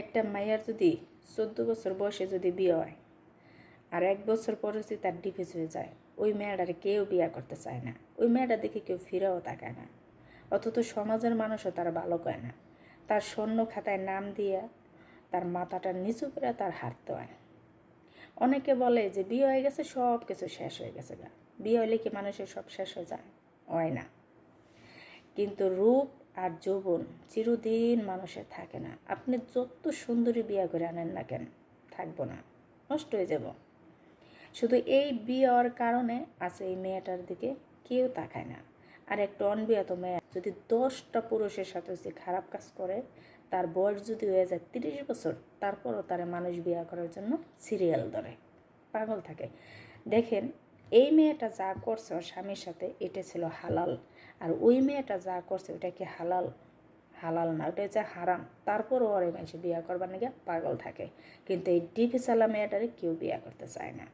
একটা মাইয়ার যদি চোদ্দ বছর বয়সে যদি বিয়ে হয়, আর এক বছর পরে যদি তার ডিভোর্স হয়ে যায়, ওই মেয়েটারে কেউ বিয়ে করতে চায় না। ওই মেয়েটা দেখে কেউ ফিরেও তাকায় না। অথচ সমাজের মানুষও তার ভালো কয় না। তার স্বর্ণ খাতায় নাম দিয়ে তার মাথাটা নিচু করে তার হারতে হয় অনেকে বলে যে বিয়ে হয়ে গেছে সব কিছু শেষ হয়ে গেছে বিয়ে হলে কি মানুষের সব শেষ হয়ে যায়? হয় না। কিন্তু রূপ আর যৌবন চিরদিন মানুষের থাকে না। আপনি যত সুন্দরী বিয়া করে আনেন না কেন, থাকব না, নষ্ট হয়ে যাব। শুধু এই বিয়ের কারণে আছে এই মেয়েটার দিকে কেউ তাকায় না। আর একটা অনবিয়াত মেয়ে, যদি দশটা পুরুষের সাথে যদি খারাপ কাজ করে, তার বয়স যদি হয়ে যায় তিরিশ বছর, তারপরও তারা মানুষ বিয়া করার জন্য সিরিয়াল ধরে। পাগল থাকে। দেখেন এই মেয়েটা যা করছে ওর স্বামীর সাথে, এটা ছিল হালাল। আর ওই মেয়েটা যা করছে ওটা কি হালাল? হালাল না, ওটা হচ্ছে হারাম। তারপরও ওর এই মানুষ বিয়ে করবার নাকি পাগল থাকে। কিন্তু এই ডিপি সালা মেয়েটারে কেউ বিয়ে করতে চায় না।